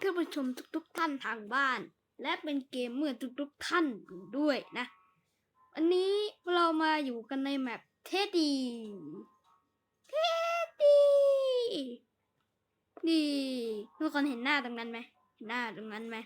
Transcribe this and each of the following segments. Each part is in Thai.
ท่านผู้ชมทุกๆท่านทางบ้าน และเป็นเกมเมอร์ทุกๆท่านด้วยนะ วันนี้เรามาอยู่กันในแมปเทดดี้เทดดี้นี่ทุกคนเห็นหน้าตรงนั้นไหมเห็นหน้าตรงนั้นไหม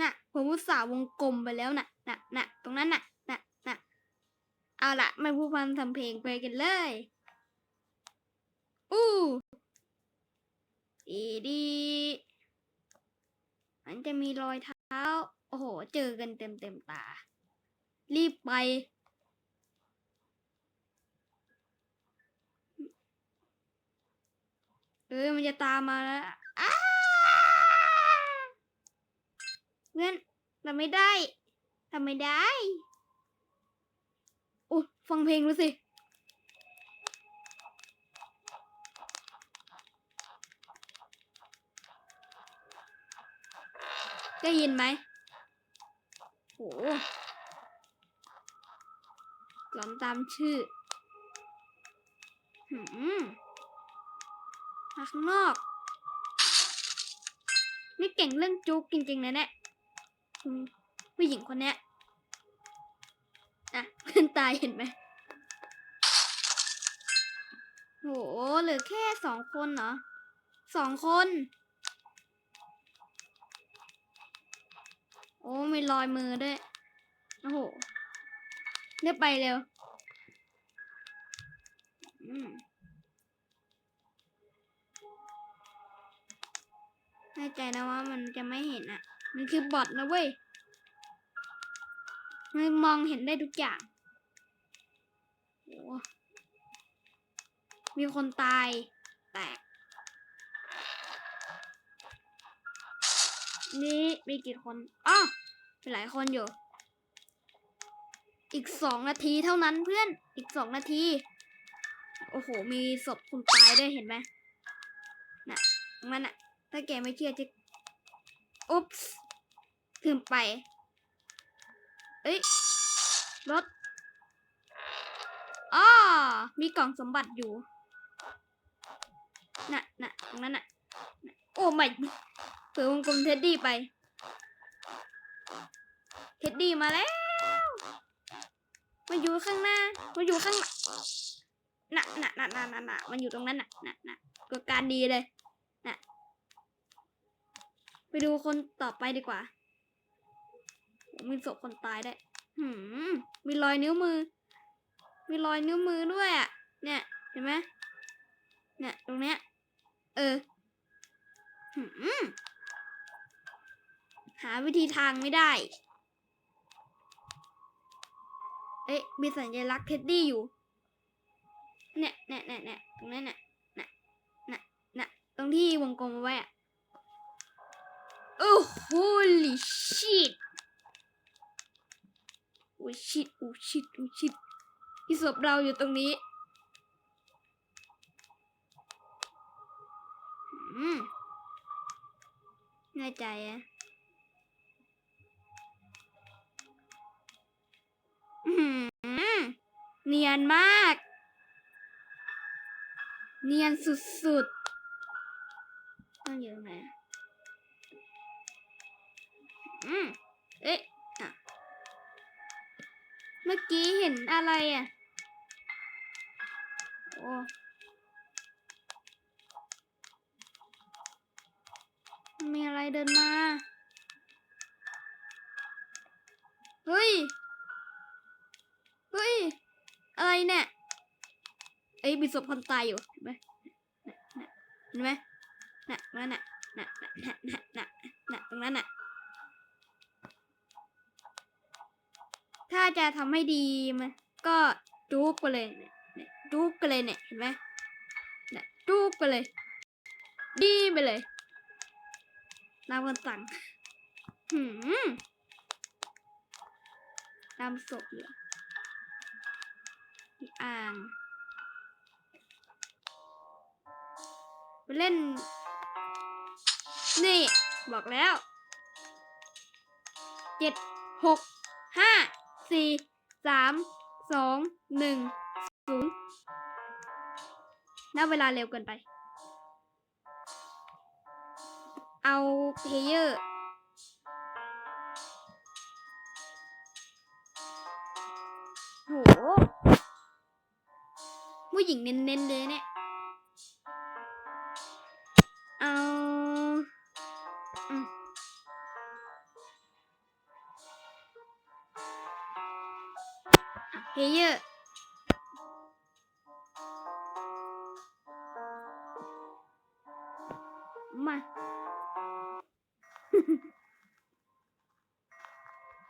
น่ะผมอุตส่าห์วงกลมไปแล้วน่ะน่ะน่ะตรงนั้นน่ะน่ะน่ะเอาละไม่พูดพร่ำทำเพลงไปกันเลย อู้ ดีดี มันจะมีรอยเท้า โอ้โห เจอกันเต็มเต็มตา รีบไป เออ มันจะตามมาแล้วเพื่อนทำไม่ได้ทำไม่ได้โอ้ฟังเพลงดูสิ ได้ยินไหมโหหลอนตามชื่อหืมมาข้างนอกนี่เก่งเรื่องจุกจริงๆนะเนี่ยผู้หญิงคนเนี้ยอะเพื่อนตายเห็นไหมโหเหลือแค่สองคนเหรอสองคน โอ้มีรอยมือด้วย โอ้โหเรียไปเร็วแน่ใจนะว่ามันจะไม่เห็นอะ มันคือบอทนะเว้ย มันมองเห็นได้ทุกอย่างโอ้มีคนตาย แตก นี่มีกี่คนอ้อมีหลายคนอยู่ อีกสองนาทีเท่านั้นเพื่อน อีกสองนาที โอ้โห มีศพคุณตายด้วยเห็นไหมน่ะ มันอะถ้าแกไม่เชื่อจะ อุ๊บส์ถึงไป เอ้ย รถอ้อมีกล่องสมบัติอยู่ น่ะ น่ะตรงนั้นน่ะน่ะโอ้ไม่ เผื่อวงกลมเท็ดดี้ไป เท็ดดี้มาแล้ว มันอยู่ข้างหน้า มันอยู่ข้างหลังน่ะน่ะน่ะน่ะน่ะน่ะมันอยู่ตรงนั้นน่ะน่ะน่ะก็การดีเลย น่ะ ไปดูคนต่อไปดีกว่า มีศพคนตายได้หืมมีรอยนิ้วมือ มีรอยนิ้วมือด้วยอะ เนี่ย เห็นไหมเนี่ย ตรงเนี้ย เออ หืม หาวิธีทางไม่ได้ เอ๊ะ มีสัญลักษณ์เท็ดดี้อยู่ เนี่ยเนี่ยเนี่ยเนี่ยตรงนั้นเนี่ยน่ะน่ะน่ะตรงที่วงกลมไว้อะโอ้ holy shit โอ้ shit โอ้ shit โอ้ shit ที่ศพเราอยู่ตรงนี้อืมแน่ใจอะ เนียนมาก เนียนสุดๆต้องอยู่ตรงไหนอืมเอ๊ะอะเมื่อกี้เห็นอะไรอะ โอ้มีอะไรเดินมา เฮ้ย เฮ้ย อะไรเนี่ยเอ้ยมีศพคนตายอยู่เห็นไหมเห็นไหมน่ะนั่นน่ะน่ะน่ะน่ะน่ะน่ะตรงนั้นน่ะ ถ้าจะทำให้ดีมันก็จุกไปเลยเนี่ยจุกไปเลยเนี่ยเห็นไหมเนี่ยจุกไปเลย ดีไปเลยตามคำสั่งหืมตามศพเหร อ่างไปเล่น นี่ บอกแล้วเจ็ดหกห้าสี่สามสองหนึ่งศูนย์นับเวลาเร็วเกินไป เอาเพลเยอร์ ผู้หญิงเน้นๆเลยเนี่ย เอาอืมเพลเยมา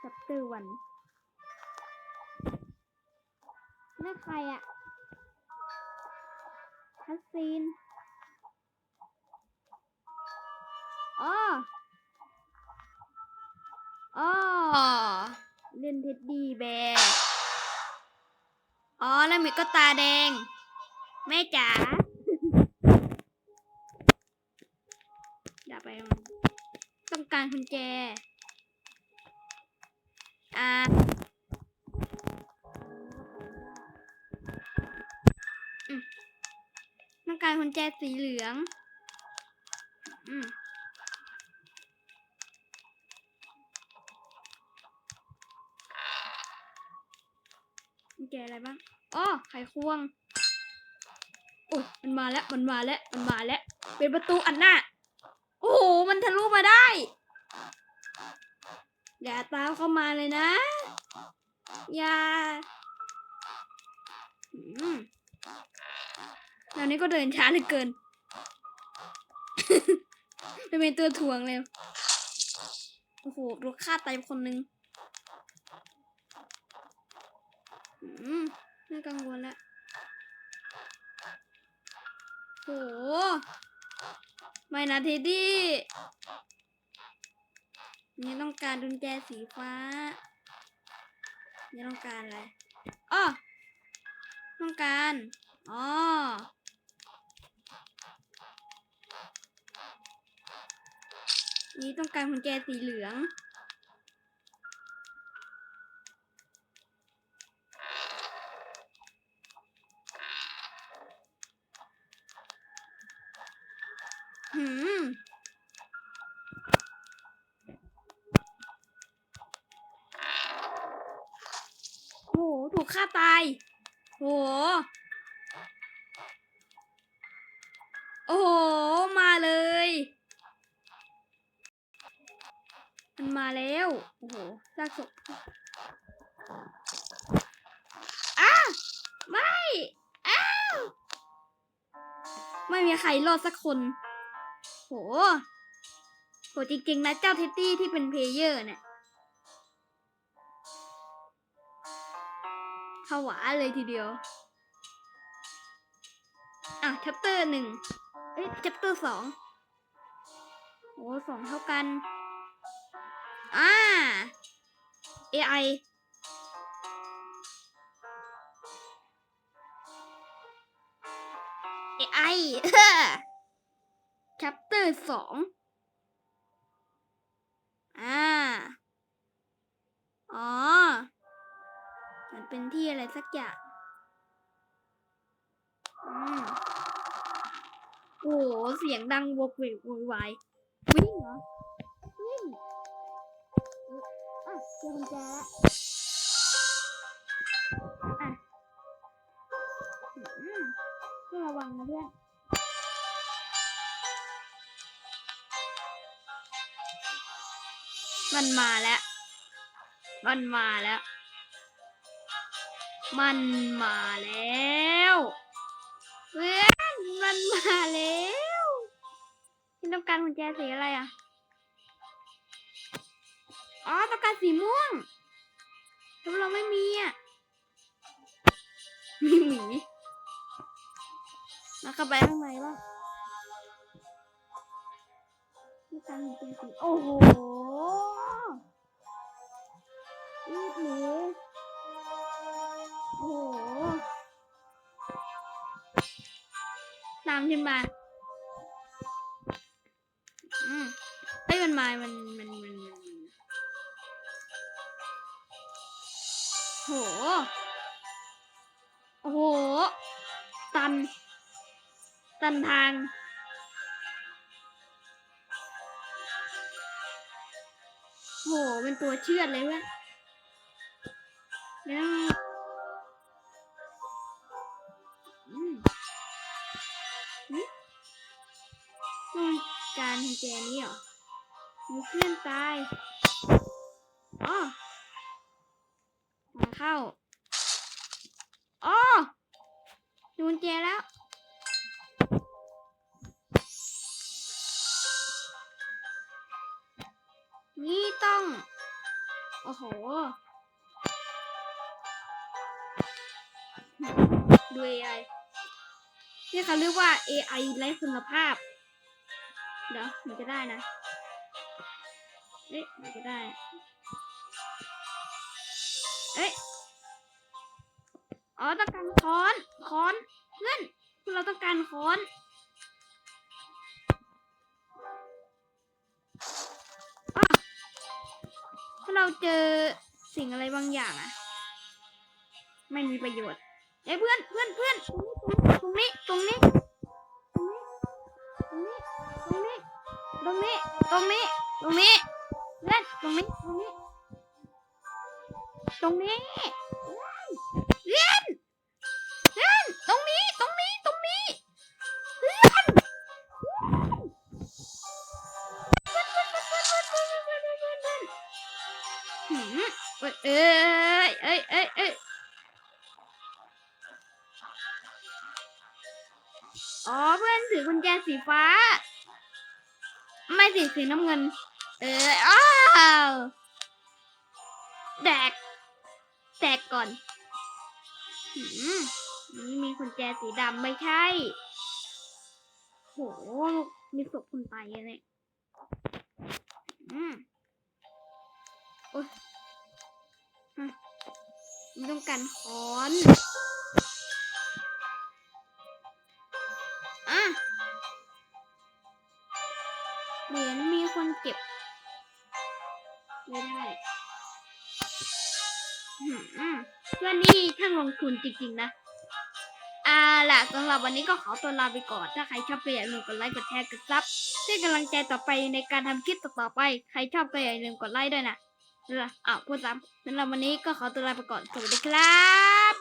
ชัปเตอร์วันนั่นใครอะ คัสซีนอ๋ออ๋อเล่นเท็ดดี้แบร์อ๋อ แล้วมีก็ตาแดง แม่จ๋าอย่าไป ต้องการกุญแจ อ่า การกุญแจสีเหลือง อืมกุญแจอะไรบ้างอ๋อไขควง โอ้มันมาแล้ว มันมาแล้ว มันมาแล้ว เป็นประตูอันหน้า โอ้โห มันทะลุมาได้ อย่าตามเข้ามาเลยนะ อย่า อืม แล้วนี้ก็เดินช้าเหลือเกินจะเป็นตัวถ่วงเลย โอ้โหรถฆ่าตายคนหนึ่งอืมน่ากังวลแล้วโหไม่นะเทดดี้นี่ต้องการดุนแจสีฟ้า นี่ต้องการอะไรอ้อต้องการ อ๋อ นี่ต้องการกุญแจสีเหลือง หืมโห ถูกฆ่าตาย โห โอ้โห มาเลย มาแล้ว โอ้โหซากศพอ้าไม่อ้าวไม่มีใครรอดสักคน โห โหจริงๆนะเจ้าเท็ดดี้ที่เป็นเพลเยอร์เนี่ยผวาเลยทีเดียว อะชัปเตอร์หนึ่งเอ้ยชัปเตอร์สองโอ้สองเท่ากัน อ่า AI AI ชัปเตอร์สองอ่า อ๋อ มันเป็นที่อะไรสักอย่าง อืมโอ้เสียงดังวกเวกโวยวายวิ่งเหรอ วิ่ง เจอกุญแจแล้วอะอืมเพื่อระวังนะเพื่อนมันมาแล้ว มันมาแล้ว มันมาแล้วเพื่อนมันมาแล้วคุณต้องการกุญแจสีอะไรอะ อ๋อต้องการสีม่วงแต่ว่าเราไม่มีอะ มีหมีแล้วเข้าไปข้างในบ้างต้องการกุญแจสีโอ้โหรีบหนีโอ้โห ตามขึ้นมา อืมเอ้ยมันมา มัน มัน มัน ห โอ้โห ตัน ตันทาง โห เป็นตัวเชือดเลยเว้ยแล้วต้องการแจนี้เหรอมีเพื่อนตาย อ๋อ เข้าอ๋อดูกุญแจแล้ว นี่ต้อง โอ้โห ดู AI นี่เขาเรียกว่า AI ไร้คุณภาพ เดี๋ยว มันจะได้นะ เอ๊ะ มันจะได้ เอ๊ะ อ๋อต้องการค้อนค้อนเพื่อนพวกเราต้องการค้อนถ้าเราเจอสิ่งอะไรบางอย่างอะไม่มีประโยชน์เอ้เพื่อนเพื่อนเพื่อนตรงนี้ตรงนี้ตรงนี้ตรงนี้ตรงนี้ตรงนี้ตรงนี้ตรงนี้เพื่อนตรงนี้ตรงนี้ตรงนี้ เอ้ยเอ้ยเอ้ยเอ้ยเอ้ยอ๋อเพื่อนถือกุญแจสีฟ้า ไม่สีสีน้ำเงิน เอออ้าวแดกแตกก่อนหืมนี่มีกุญแจสีดำไม่ใช่ โห มีศพคนตายเนี่ยอืมโอ้ มันต้องการค้อนอะเหมือนมีคนเก็บ ไม่ได้หืมเพื่อนนี่ช่างลงทุนจริง ๆ นะอ่าล่ะสำหรับวันนี้ก็ขอตัวลาไปก่อน ถ้าใครชอบก็อย่าลืมกดไลค์ กดแชร์ กดซับเพื่อกำลังใจต่อไปในการทำคลิปต่อๆไป ใครชอบก็อย่าลืมกดไลค์ด้วยนะ เอออะพูดซ้ำสำหรับวันนี้ก็ขอตัวลาไปก่อน สวัสดีครับ